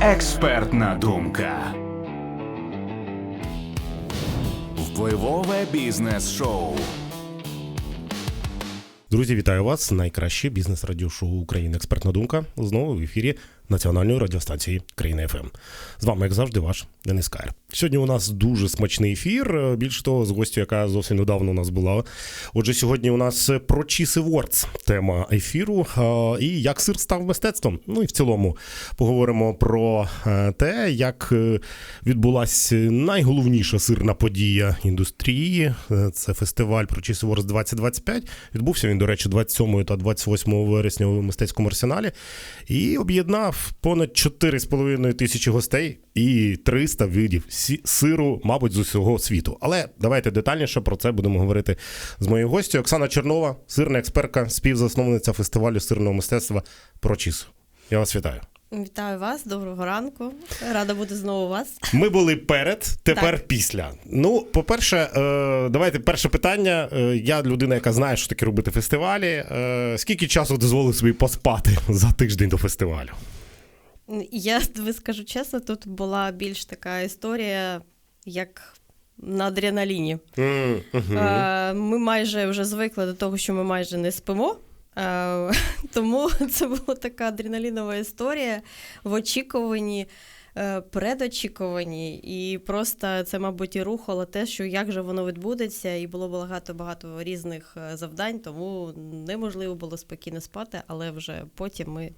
Експертна думка. Впливове бізнес-шоу. Друзі, вітаю вас! Найкраще бізнес радіошоу України. Експертна думка знову в ефірі національної радіостанції Країна ФМ. З вами, як завжди, ваш Денис Кайр. Сьогодні у нас дуже смачний ефір. Більше того, з гостю, яка зовсім недавно у нас була. Отже, сьогодні у нас про Cheese Awards тема ефіру і як сир став мистецтвом. Ну і в цілому поговоримо про е, те, як е, відбулася найголовніша сирна подія індустрії. Е, Це фестиваль про Cheese Awards 2025. Відбувся він, до речі, 27 та 28 вересня у мистецькому арсеналі і об'єднав понад 4,5 тисячі гостей і 300 видів сиру, мабуть, з усього світу. Але давайте детальніше про це будемо говорити з моєю гостю. Оксана Чернова, сирна експертка, співзасновниця фестивалю сирного мистецтва Прочіс. Я вас вітаю. Вітаю вас, доброго ранку. Рада бути знову у вас. Ми були перед, тепер Так. після. Ну, по-перше, е, давайте перше питання. Е, Я людина, яка знає, що таке робити фестивалі. Е, Скільки часу дозволив собі поспати за тиждень до фестивалю? Я скажу чесно, тут була більш така історія, як на адреналіні. Ми майже вже звикли до того, що ми майже не спимо. Тому це була така адреналінова історія в очікуванні, е, предочікуванні. І просто це, мабуть, і рухало те, що як же воно відбудеться, і було багато-багато різних е, завдань, тому неможливо було спокійно спати, але вже потім ми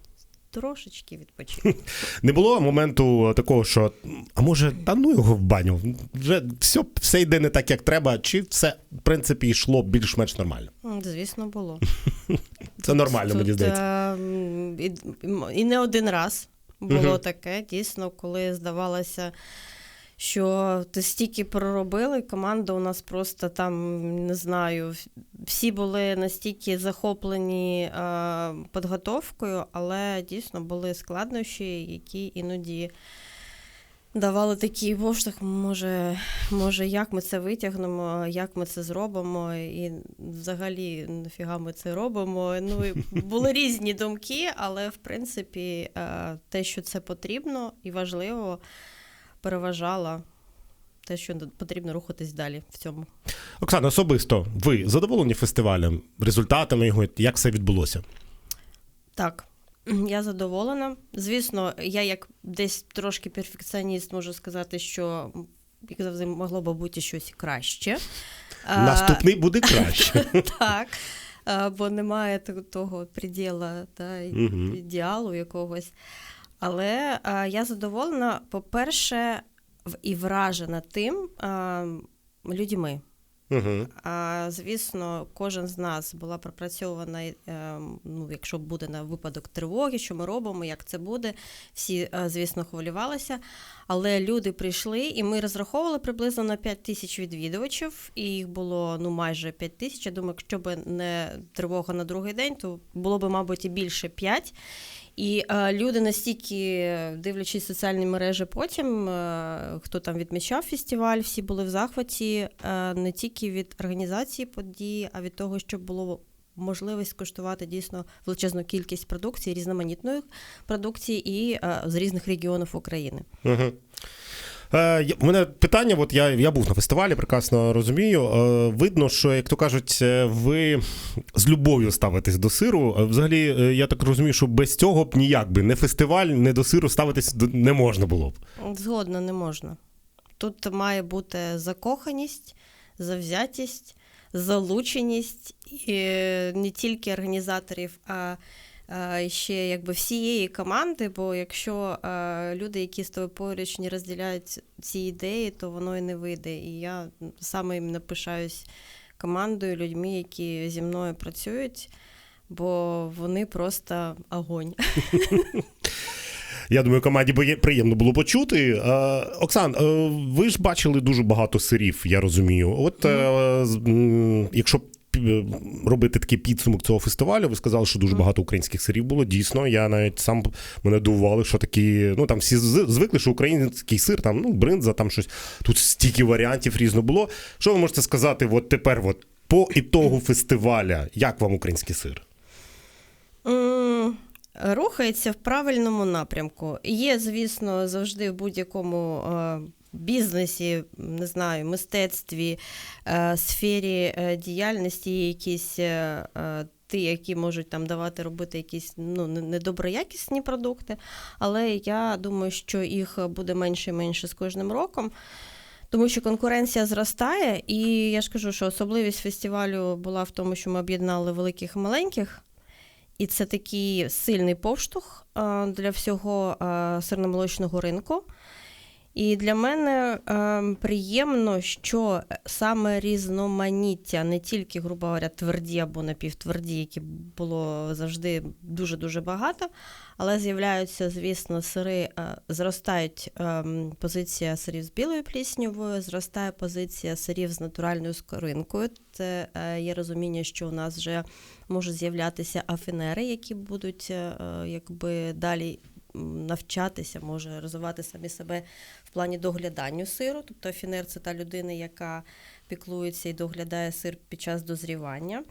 трошечки відпочити. Не було моменту такого, що а може, та ну його в баню. Вже все, все йде не так, як треба, чи все, в принципі, йшло більш-менш нормально. Звісно, було. Це нормально, мені здається. е, І, і не один раз було таке, дійсно, коли здавалося, що ти стільки проробили, команда у нас просто там, не знаю, всі були настільки захоплені е, підготовкою, але дійсно були складнощі, які іноді. Давали такий поштовх, може, може, як ми це витягнемо, як ми це зробимо, і взагалі нафіга ми це робимо. Ну і були різні думки, але в принципі е, те, що це потрібно і важливо, переважало те, що потрібно рухатись далі в цьому. Оксана, особисто, ви задоволені фестивалем, результатами його, як все відбулося? Так, я задоволена. Звісно, я як десь трошки перфекціоніст можу сказати, що як завжди могло би бути щось краще. А, Наступний буде краще. Так. Бо немає того приділа та ідеалу якогось. Але а, я задоволена, по-перше, і вражена тим а, людьми. Угу. А, звісно, кожен з нас була пропрацьована, е, ну, якщо буде на випадок тривоги, що ми робимо, як це буде. Всі, е, звісно, хвилювалися. Але люди прийшли, і ми розраховували приблизно на 5 тисяч відвідувачів, і їх було ну, майже 5 тисяч. Я думаю, якщо б не тривога на другий день, то було б, мабуть, і більше 5. І е, люди настільки, дивлячись соціальні мережі, потім е, хто там відмічав фестиваль, всі були в захваті е, не тільки від організації події, а від того, щоб було можливість скуштувати дійсно величезну кількість продукції, різноманітної продукції і е, з різних регіонів України. Угу. Е, у мене питання: от я, я був на фестивалі, прекрасно розумію. Е, видно, що, як то кажуть, е, ви з любов'ю ставитесь до сиру. Е, Взагалі, е, я так розумію, що без цього б ніяк би не фестиваль, не до сиру ставитись не можна було б. Згодно не можна. Тут має бути закоханість, завзятість, залученість і не тільки організаторів, а, ще якби всієї команди. Бо якщо люди, які з тобою поруч не розділяють ці ідеї, то воно і не вийде. І я саме їм пишаюсь командою, людьми, які зі мною працюють, бо вони просто огонь. Я думаю, команді приємно було почути. Е, Оксан, е, ви ж бачили дуже багато сирів, я розумію. От е, якщо е, робити такий підсумок цього фестивалю, ви сказали, що дуже багато українських сирів було. Дійсно, я навіть сам мене дивували, що такі, ну там всі звикли, що український сир, там ну бринза, там щось. Тут стільки варіантів різно було. Що ви можете сказати? От тепер, от по ітогу фестиваля, як вам український сир? М, рухається в правильному напрямку. Є, звісно, завжди в будь-якому е, бізнесі, не знаю, мистецтві, е, сфері е, діяльності якісь. е, Ті, які можуть там давати робити якісь ну недоброякісні продукти, але я думаю, що їх буде менше і менше з кожним роком. Тому що конкуренція зростає, і я ж кажу, що особливість фестивалю була в тому, що ми об'єднали великих і маленьких, і це такий сильний поштовх для всього сирно-молочного ринку. І для мене е, приємно, що саме різноманіття, не тільки, грубо говоря, тверді або напівтверді, які було завжди дуже-дуже багато, але з'являються, звісно, сири, е, зростають е, позиція сирів з білою пліснявою, зростає позиція сирів з натуральною скоринкою. Це е, є розуміння, що у нас вже можуть з'являтися афінери, які будуть е, якби далі навчатися, може розвивати самі себе в плані догляданню сиру. Тобто афінер це та людина, яка піклується і доглядає сир під час дозрівання.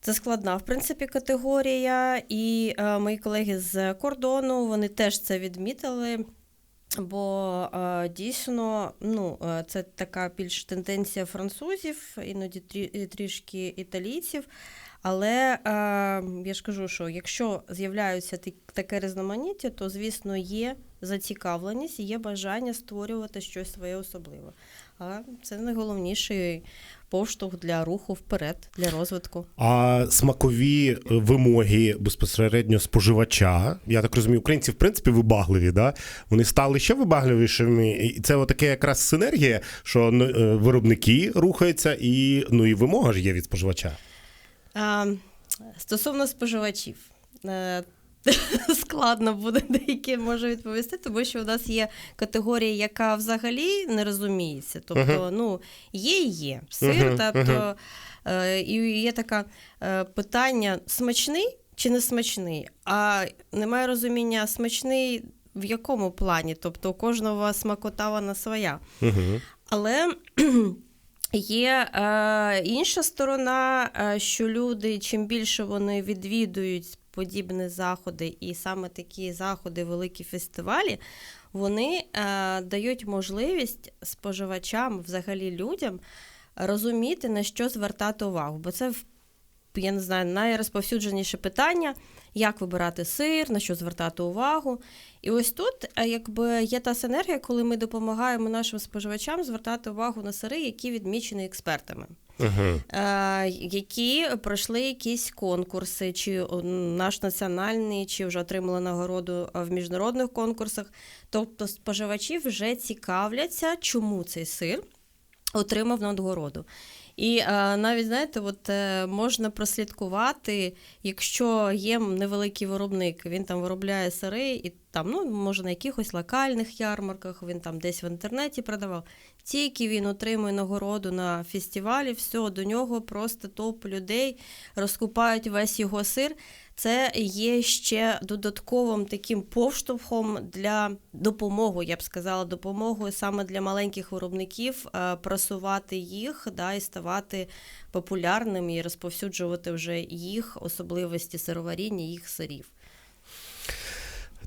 Це складна, в принципі, категорія, і е, мої колеги з кордону вони теж це відмітили. Бо е, дійсно ну, е, це така більш тенденція французів, іноді трі, трішки італійців. Але е, я ж кажу, що якщо з'являються таке різноманіття, то звісно є зацікавленість є бажання створювати щось своє особливе. А це найголовніший поштовх для руху вперед, для розвитку. А смакові е, вимоги безпосередньо споживача, я так розумію, українці в принципі вибагливі, да? вони стали ще вибагливішими. І це отаке якраз синергія, що ну, е, виробники рухаються, і ну і вимога ж є від споживача. А, стосовно споживачів. е, Складно буде деякі може відповісти, тому що у нас є категорія, яка взагалі не розуміється. Тобто, ну, є і є сир, тобто е, і є таке е, питання: смачний чи не смачний? А немає розуміння, смачний в якому плані? Тобто у кожного смакота вона своя. Але є е, інша сторона, е, що люди, чим більше вони відвідують подібні заходи, і саме такі заходи, великі фестивалі, вони е, дають можливість споживачам, взагалі людям, розуміти, на що звертати увагу. Бо це я не знаю, найрозповсюдженіше питання, як вибирати сир, на що звертати увагу. І ось тут е, якби є та синергія, коли ми допомагаємо нашим споживачам звертати увагу на сири, які відмічені експертами. Е, які пройшли якісь конкурси, чи наш національний, чи вже отримали нагороду е, в міжнародних конкурсах. Тобто споживачі вже цікавляться, чому цей сир отримав нагороду. І е, навіть знаєте, от е, можна прослідкувати, якщо є невеликий виробник, він там виробляє сири, і там, ну, може, на якихось локальних ярмарках, він там десь в інтернеті продавав. Тільки він отримує нагороду на фестивалі, все, до нього просто топ людей розкупають весь його сир. Це є ще додатковим таким поштовхом для допомоги, я б сказала, допомогою саме для маленьких виробників е, просувати їх да, і ставати популярними і розповсюджувати вже їх особливості сироваріння, їх сирів.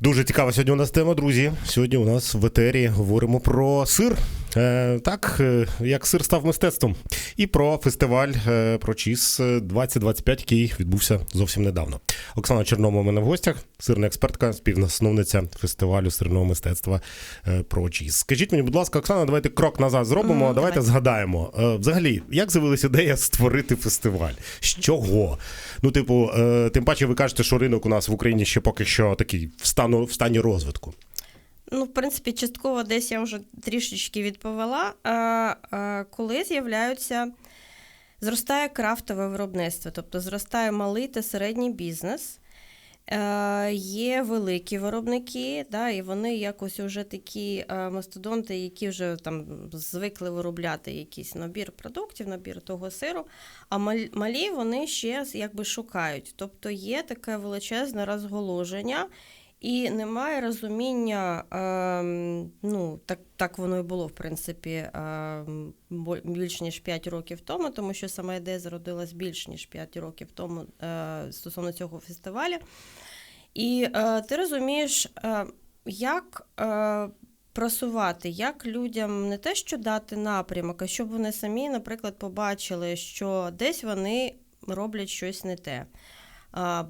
Дуже цікава сьогодні у нас тема, друзі. Сьогодні у нас в етері говоримо про сир. Е, так, е, як сир став мистецтвом. І про фестиваль е, про чіз 2025, який відбувся зовсім недавно. Оксана Чорномова у мене в гостях, сирна експертка, співзасновниця фестивалю сирного мистецтва е, про чіз. Скажіть мені, будь ласка, Оксана, давайте крок назад зробимо. Мгм, давайте давай. згадаємо. Е, взагалі, як з'явилася ідея створити фестиваль? З чого? Ну, типу, е, тим паче, ви кажете, що ринок у нас в Україні ще поки що такий в стану в стані розвитку. Ну, в принципі, частково десь я вже трішечки відповіла. Коли з'являються, зростає крафтове виробництво, тобто зростає малий та середній бізнес. Е, Є великі виробники, да, і вони якось вже такі е, мастодонти, які вже там звикли виробляти якийсь набір продуктів, набір того сиру. А мал- малі вони ще якби шукають. Тобто є таке величезне розголоження, і немає розуміння, ем, ну так, так воно і було, в принципі, ем, більш ніж 5 років тому, тому що сама ідея зародилась більш ніж 5 років тому е, стосовно цього фестивалю. І е, ти розумієш, е, як просувати, як людям не те, що дати напрямок, а щоб вони самі, наприклад, побачили, що десь вони роблять щось не те.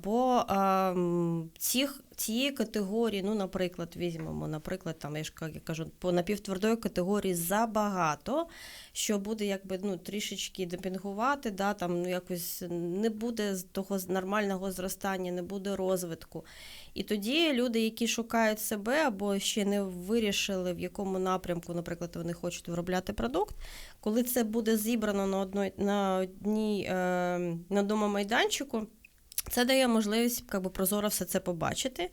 Бо а, м, цих, цієї категорії, ну, наприклад, візьмемо, наприклад, там, я ж ка- я кажу, по напівтвердої категорії забагато, що буде якби ну, трішечки демпінгувати, да, там, ну, якось не буде того нормального зростання, не буде розвитку. І тоді люди, які шукають себе або ще не вирішили, в якому напрямку, наприклад, вони хочуть виробляти продукт, коли це буде зібрано на одній, на одній е, на одному майданчику, це дає можливість якби, прозоро все це побачити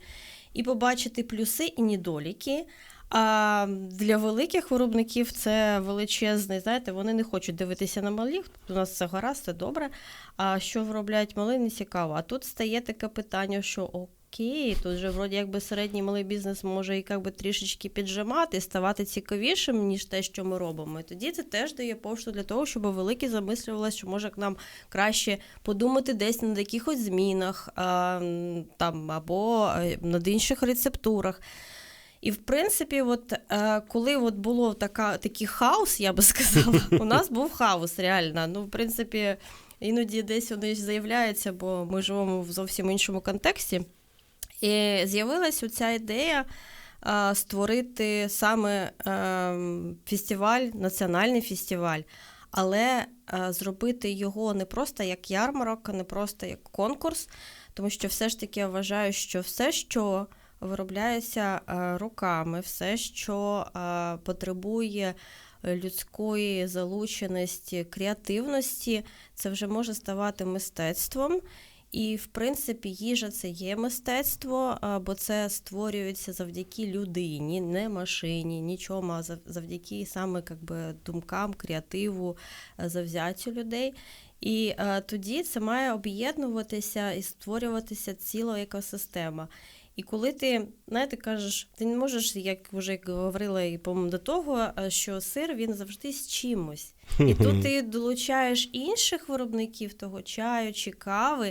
і побачити плюси і недоліки. А для великих виробників це величезний, знаєте, вони не хочуть дивитися на малих. У нас все гаразд, це добре. А що виробляють мали, не цікаво. А тут стає таке питання, що окей, тут же вроді якби середній малий бізнес може і якби трішечки піджимати, ставати цікавішим, ніж те, що ми робимо. І тоді це теж дає поштовх для того, щоб великі замислювалися, що може нам краще подумати десь над якихось змінах а, там, або е, над інших рецептурах. І в принципі, от е, коли от було така, такий хаос, я би сказала, у нас був хаос реально. Ну, в принципі, іноді десь вони з'являються, бо ми живемо в зовсім іншому контексті. І з'явилась оця ідея е, створити саме е, фестиваль, національний фестиваль, але е, зробити його не просто як ярмарок, не просто як конкурс, тому що все ж таки я вважаю, що все, що виробляється руками, все, що потребує людської залученості, креативності, це вже може ставати мистецтвом. І, в принципі, їжа це є мистецтво, бо це створюється завдяки людині, не машині, нічому, а завдяки саме как би, думкам, креативу, е, завзяттю людей. І е, тоді це має об'єднуватися і створюватися ціла екосистема. І коли ти, знаєте, кажеш, ти не можеш, як вже говорила і по-моєму, до того, що сир він завжди з чимось. І тут ти долучаєш інших виробників того чаю чи кави.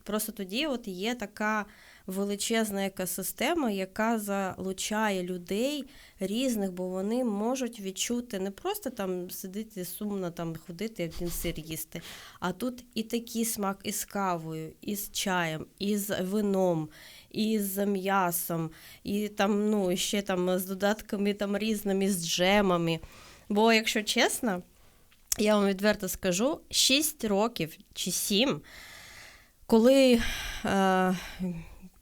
І просто тоді от є така величезна екосистема, яка залучає людей різних, бо вони можуть відчути не просто там сидіти сумно, там ходити, як він сир їсти, а тут і такий смак із кавою, і з чаєм, і з вином. І з м'ясом, і там, ну, ще там з додатками там різними, з джемами. Бо, якщо чесно, я вам відверто скажу, 6 років чи 7, коли е,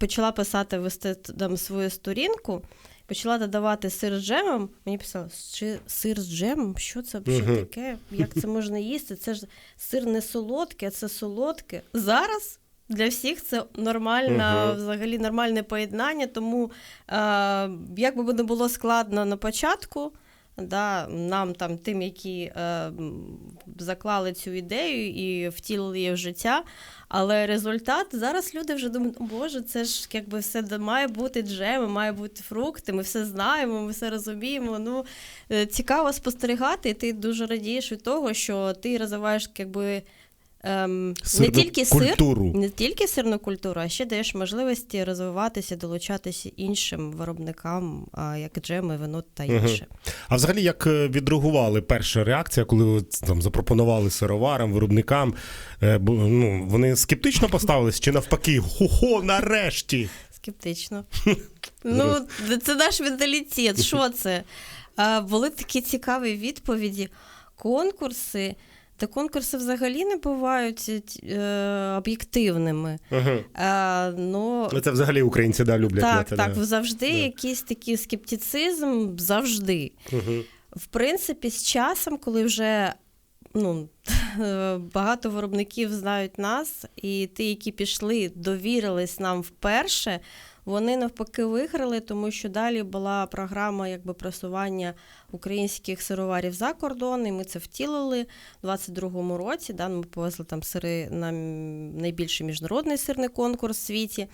почала писати вести там свою сторінку, почала додавати сир з джемом, мені писали, «Чи сир з джемом? Що це взагалі таке? Як це можна їсти? Це ж сир не солодкий, а це солодке. Зараз. Для всіх це нормальне, Мгм. взагалі нормальне поєднання, тому е, як би не було складно на початку, да, нам там, тим, які е, заклали цю ідею і втілили її в життя. Але результат зараз люди вже думають, о Боже, це ж якби все має бути джеми, має бути фрукти, ми все знаємо, ми все розуміємо. Ну, е, цікаво спостерігати, і ти дуже радієш від того, що ти розвиваєш якби. Ем, не тільки сир, не тільки сирну культуру, а ще даєш можливості розвиватися, долучатися іншим виробникам, а, як джеми, вино та інше. А взагалі, як е, відреагували перша реакція, коли ви там запропонували сироварам, виробникам? Е, Ну, вони скептично поставились чи навпаки, хо-хо, нарешті. Скептично. ну, це наш менталітет. Що це? Були такі цікаві відповіді. Конкурси. Та конкурси взагалі не бувають е, об'єктивними. Угу. А, ну, Це взагалі українці да, люблять. так, це, так, да. завжди Да. якийсь такий скептицизм, завжди. Мгм. В принципі, з часом, коли вже ну, багато виробників знають нас, і ті, які пішли, довірились нам вперше, вони навпаки виграли, тому що далі була програма якби просування українських сироварів за кордон, і ми це втілили у 22-му році. Да, ми повезли там сири на найбільший міжнародний сирний конкурс в світі.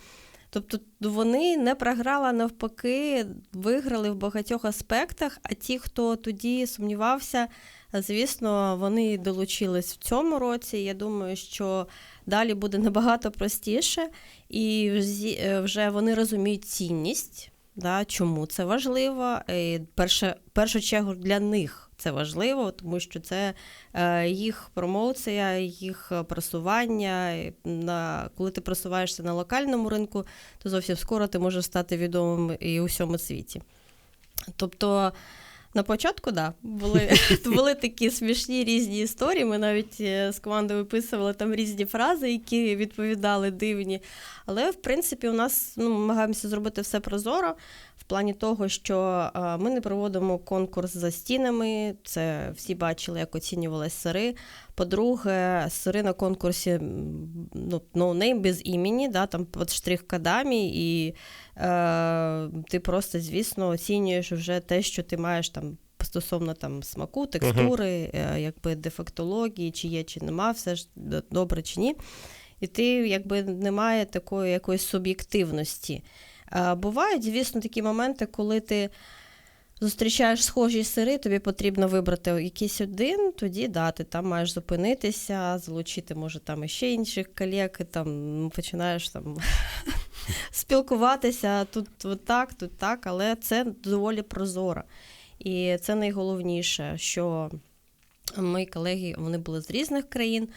Тобто вони не програли, навпаки, виграли в багатьох аспектах. А ті, хто тоді сумнівався, звісно, вони долучились в цьому році. Я думаю, що далі буде набагато простіше, і е, вже вони розуміють цінність, да, чому це важливо. І перше, першу чергу для них це важливо, тому що це е, їх промоція, їх просування. На, коли ти просуваєшся на локальному ринку, то зовсім скоро ти можеш стати відомим і у всьому світі. Тобто. На початку, да, були, були такі смішні різні історії. Ми навіть е, з командою виписували там різні фрази, які відповідали дивні. Але, в принципі, у нас ну, ми намагаємося зробити все прозоро в плані того, що е, ми не проводимо конкурс за стінами. Це всі бачили, як оцінювались сири. По-друге, сири на конкурсі ну, ноунейм без імені, да, там під штрих-кадамі, і е, ти просто, звісно, оцінюєш вже те, що ти маєш там. Стосовно там смаку, текстури, е, якби дефектології, чи є, чи нема, все ж добре чи ні. І ти якби немає такої якоїсь суб'єктивності. Е, Бувають, звісно, такі моменти, коли ти зустрічаєш схожі сири, тобі потрібно вибрати якийсь один, тоді да, ти там маєш зупинитися, залучити, може, там іще інших колег, і там починаєш там спілкуватися тут так, тут так, але це доволі прозоро. І це найголовніше, що мої колеги вони були з різних країн,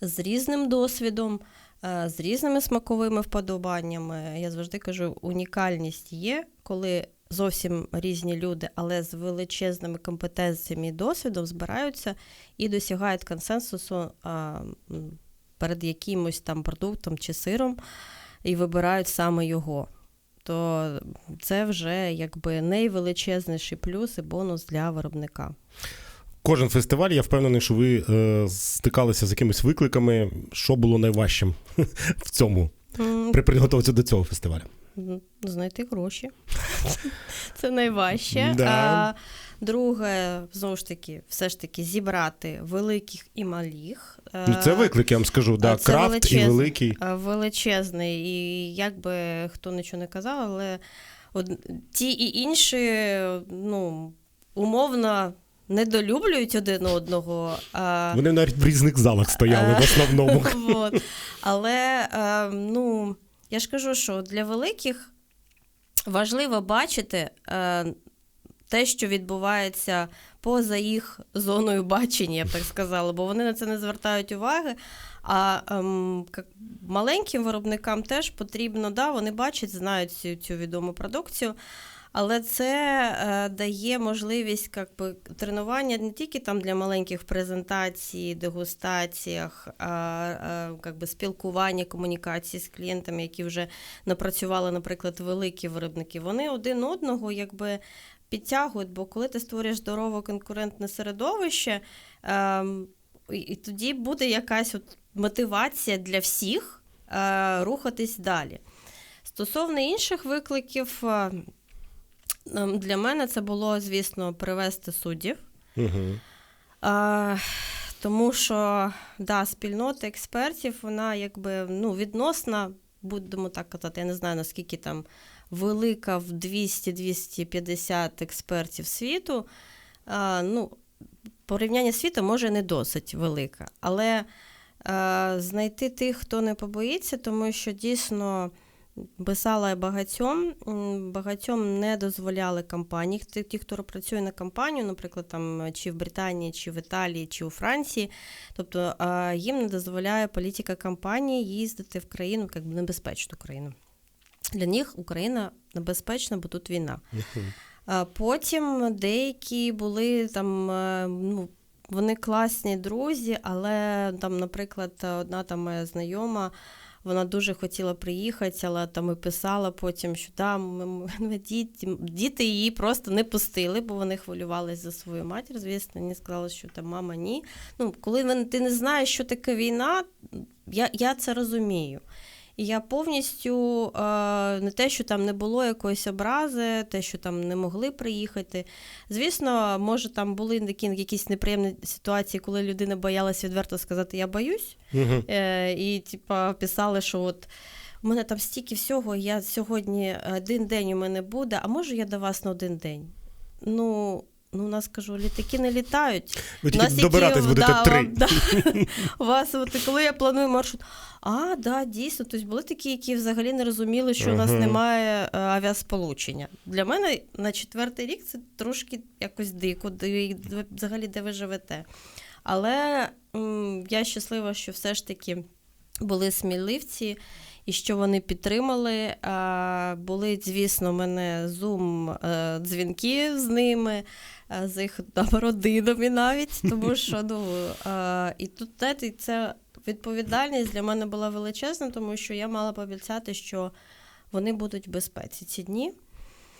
з різним досвідом, е, з різними смаковими вподобаннями. Я завжди кажу, унікальність є, коли зовсім різні люди, але з величезними компетенціями і досвідом збираються і досягають консенсусу перед якимось там продуктом чи сиром і вибирають саме його. То це вже якби найвеличезніший плюс і бонус для виробника. Кожен фестиваль, я впевнений, що ви е, стикалися з якимись викликами. Що було найважчим в цьому при підготовці до цього фестивалю? Знайти гроші. Це найважче. Да. Друге, знову ж таки, все ж таки зібрати великих і малих. Ну, це Е, виклик, я вам скажу. Да, це крафт і великий. е, Величезний. І як би хто нічого не казав, але од... ті і інші, ну, умовно. Недолюблюють один одного. Вони навіть в різних залах стояли в основному. Вот. Але е, ну, я ж кажу, що для великих важливо бачити е, те, що відбувається поза їх зоною бачення, я б так сказала, бо вони на це не звертають уваги. А ем, маленьким виробникам теж потрібно, да, вони бачать, знають цю, цю відому продукцію. Але це е, дає можливість як би, тренування не тільки там для маленьких презентацій, дегустаціях, а е, як би, спілкування, комунікації з клієнтами, які вже напрацювали, наприклад, великі виробники. Вони один одного якби підтягують, бо коли ти створюєш здорове конкурентне середовище, е, і, тоді буде якась от мотивація для всіх е, рухатись далі. Стосовно інших викликів. е, Ем, Для мене це було, звісно, привести суддів. Угу. А, тому що да, спільнота експертів, вона якби ну, відносна, будемо так казати, я не знаю, наскільки там велика в 200-250 експертів світу. Ну, порівняння світу може не досить велика. Але знайти тих, хто не побоїться, тому що дійсно. Писала багатьом, багатьом не дозволяли компанії. Ті, хто працює на компанію, наприклад, там чи в Британії, чи в Італії, чи у Франції, тобто їм не дозволяє політика компанії їздити в країну, як небезпечну країну. Для них Україна небезпечна, бо тут війна. Потім деякі були там, е, ну, вони класні друзі, але там, наприклад, одна там моя знайома. Вона дуже хотіла приїхати, але там і писала потім, що там ми- діти, діти її просто не пустили, бо вони хвилювалися за свою матір. Звісно, вони сказали, що там мама ні. Ну, коли ти не знаєш, що таке війна, я, я це розумію. І я повністю е, не те, що там не було якоїсь образи, те, що там не могли приїхати. Звісно, може, там були такі якісь неприємні ситуації, коли людина боялась відверто сказати Я боюсь. Угу. Е, і, типа, писали, що от у мене там стільки всього, я сьогодні один день у мене буде, а можу я до вас на один день? Ну, ну у нас кажу, літаки не літають. Ви тільки нас які- будете да, три. вам- да. Вас, от, коли я планую маршрут, а, да, дійсно, тобто були такі, які взагалі не розуміли, що у нас немає е, авіасполучення. Для мене на четвертий рік це трошки якось дико, де- взагалі де ви живете. Але м, я щаслива, що все ж таки були сміливці. І що вони підтримали. Були, звісно, у мене зум е, дзвінки з ними, е, з їх там родинами навіть, тому що ну е, і тут знаєте, це відповідальність для мене була величезна, тому що я мала пообіцяти, що вони будуть в безпеці ці дні.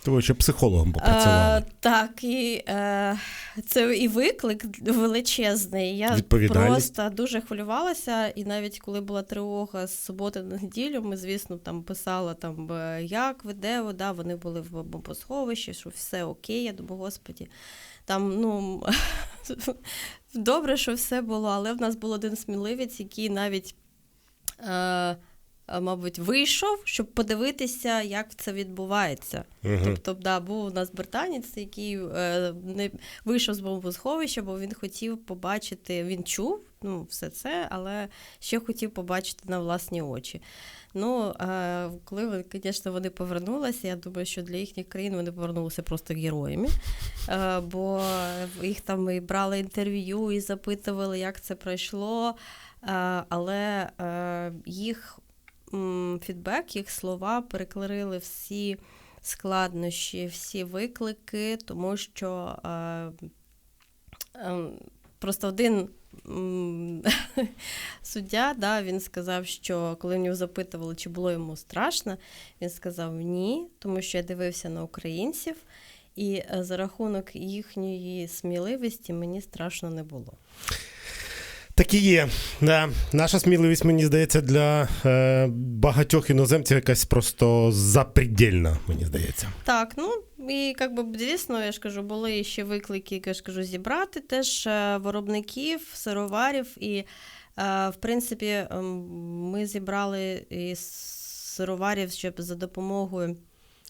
Тому що психологом попрацювали. Е, так, і е, це і виклик величезний. Я просто дуже хвилювалася, і навіть коли була тривога з суботи на неділю, ми, звісно, там писала там, е, як ви, де ви, да, вони були в бомбосховищі, що все окей, я думаю, господі. Там, ну, добре, що все було, але в нас був один сміливець, який навіть. Е, Мабуть, вийшов, щоб подивитися, як це відбувається. Мгм. Тобто, да, був у нас британець, який е, не вийшов з бомбосховища, бо він хотів побачити, він чув ну, все це, але ще хотів побачити на власні очі. Ну, е, коли звісно, вони повернулися, я думаю, що для їхніх країн вони повернулися просто героями, е, бо їх там і брали інтерв'ю і запитували, як це пройшло. Е, але е, їх фідбек, їх слова перекларили всі складнощі, всі виклики, тому що е, е, просто один суддя, да, він сказав, що коли в нього запитували, чи було йому страшно, він сказав ні, тому що я дивився на українців, і е, за рахунок їхньої сміливості мені страшно не було. Так і є. Да. Наша сміливість, мені здається, для е, багатьох іноземців якась просто запредельна, мені здається. Так, ну і як би звісно, я ж кажу, були ще виклики, я ж кажу, зібрати теж е, виробників, сироварів. І е, в принципі, ем, ми зібрали із сироварів, щоб за допомогою.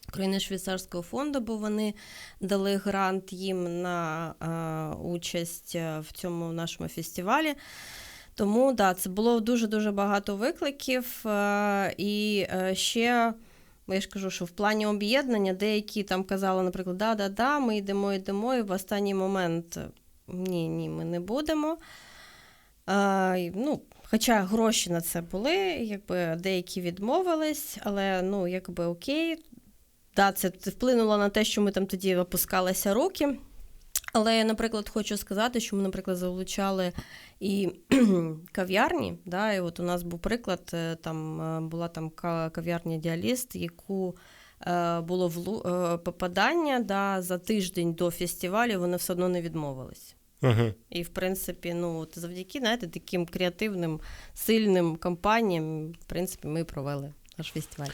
України швейцарського фонду, бо вони дали грант їм на е, участь е, в цьому нашому фестивалі. Тому да, це було дуже-дуже багато викликів. Е, і е, ще я ж кажу, що в плані об'єднання деякі там казали, наприклад, да-да-да, ми йдемо, йдемо, і в останній момент ні, ні, ми не будемо. А, ну, Хоча гроші на це були, якби деякі відмовились, але ну, якби окей. Да, це вплинуло на те, що ми там тоді опускалися руки. Але я, наприклад, хочу сказати, що ми, наприклад, залучали і кав'ярні. Да, і от у нас був приклад, е, там е, була там кав'ярня Діаліст, яку е, було е, попадання да, за тиждень до фестивалю, вони все одно не відмовились. Угу. І, в принципі, ну, от завдяки знаєте, таким креативним, сильним компаніям, в принципі, ми провели наш фестиваль.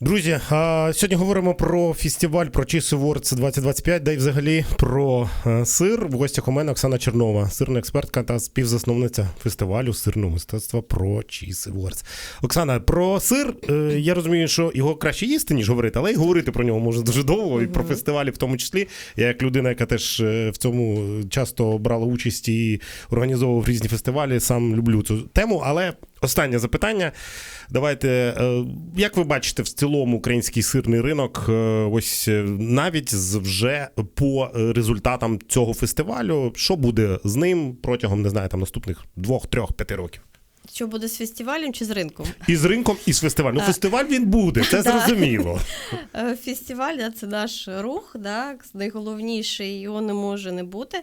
Друзі, а сьогодні говоримо про фестиваль, про Cheese Awards 2025, да й взагалі про е, сир. В гостях у мене Оксана Чернова, сирна експертка та співзасновниця фестивалю сирного мистецтва про Cheese Awards. Оксана, про сир е, я розумію, що його краще їсти, ніж говорити, але й говорити про нього можна дуже довго, і про фестивалі в тому числі. Я як людина, яка теж е, в цьому часто брала участь і організовував різні фестивалі, сам люблю цю тему. Але останнє запитання. Давайте, е, як ви бачите, в цілому український сирний ринок, е, ось е, навіть з вже по результатам цього фестивалю, що буде з ним протягом не знаю, там наступних двох, трьох, п'яти років? Що буде з фестивалем чи з ринком? І з ринком, і з фестивалем. Ну, фестиваль він буде, це зрозуміло. Фестиваль це наш рух, да, найголовніший, його не може не бути.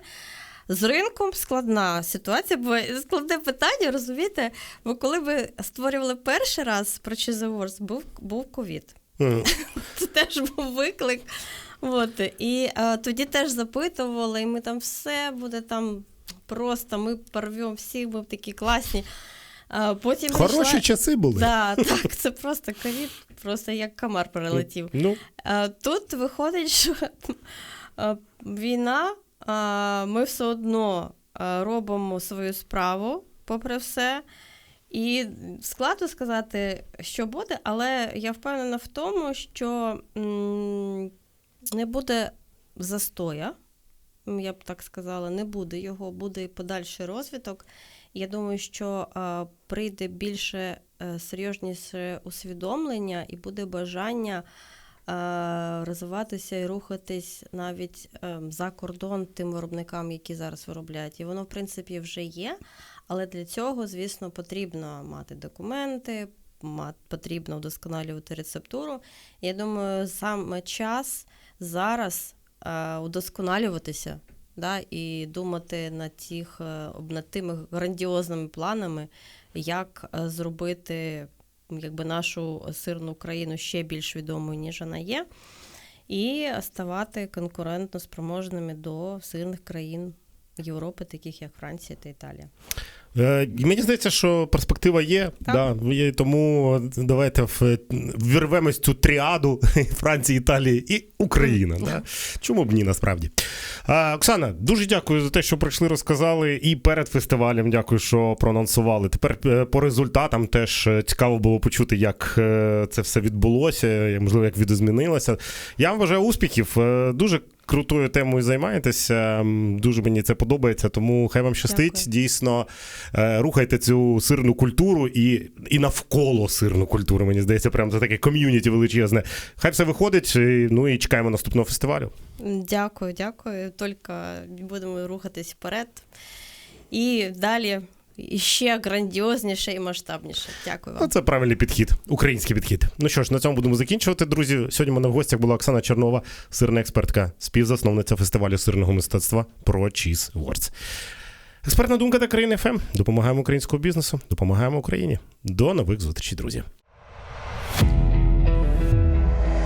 З ринком складна ситуація, бо складне питання, розумієте? Бо коли ми створювали перший раз про Awards, був, був ковід. М. Це теж був виклик. От. І е, тоді теж запитували, і ми там все буде там просто, ми порвемо всіх, ми такі класні. А потім Хороші прийшла- часи були. Да, так, це просто ковід, просто як комар прилетів. Ну, Е, Тут виходить, що е, війна, ми все одно робимо свою справу, попри все. І складно сказати, що буде, але я впевнена в тому, що не буде застоя, я б так сказала, не буде його, буде і подальший розвиток. Я думаю, що прийде більше е, серйозніше усвідомлення і буде бажання розвиватися і рухатись навіть е, за кордон тим виробникам, які зараз виробляють. І воно, в принципі, вже є. Але для цього, звісно, потрібно мати документи, потрібно вдосконалювати рецептуру. Я думаю, саме час зараз е, удосконалюватися да, і думати над, тих, е, над тими грандіозними планами, як е, зробити якби, нашу сирну країну ще більш відомою, ніж вона є, і ставати конкурентно спроможними до сирних країн Європи, таких як Франція та Італія. Е, Мені здається, що перспектива є. Так. Да, тому давайте в- вірвемось цю тріаду Франції, Італії і Україна. Да? Чому б ні, насправді? А, Оксана, дуже дякую за те, що прийшли, розказали. І перед фестивалем дякую, що проанонсували. Тепер е, по результатам теж е, цікаво було почути, як е, це все відбулося, можливо, як відозмінилося. Я вам бажаю успіхів. Е, Дуже крутою темою займаєтеся. Дуже мені це подобається, тому хай вам щастить. Дякую. Дійсно, е, рухайте цю сирну культуру і, і навколо сирну культуру. Мені здається, прям це таке ком'юніті величезне. Хай все виходить. Ну і чекаємо наступного фестивалю. Дякую, дякую. Тільки будемо рухатись вперед. І далі і ще грандіозніше і масштабніше. Дякую Ну, вам. це правильний підхід, український підхід. Ну що ж, на цьому будемо закінчувати. Друзі, сьогодні в мене в гостях була Оксана Чернова, сирна експертка, співзасновниця фестивалю сирного мистецтва Pro Cheese Awards. Експертна думка та країни ФМ. Допомагаємо українському бізнесу, допомагаємо Україні. До нових зустрічей, друзі.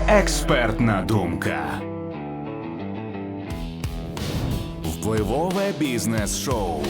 Експертна думка. Впливове бізнес-шоу.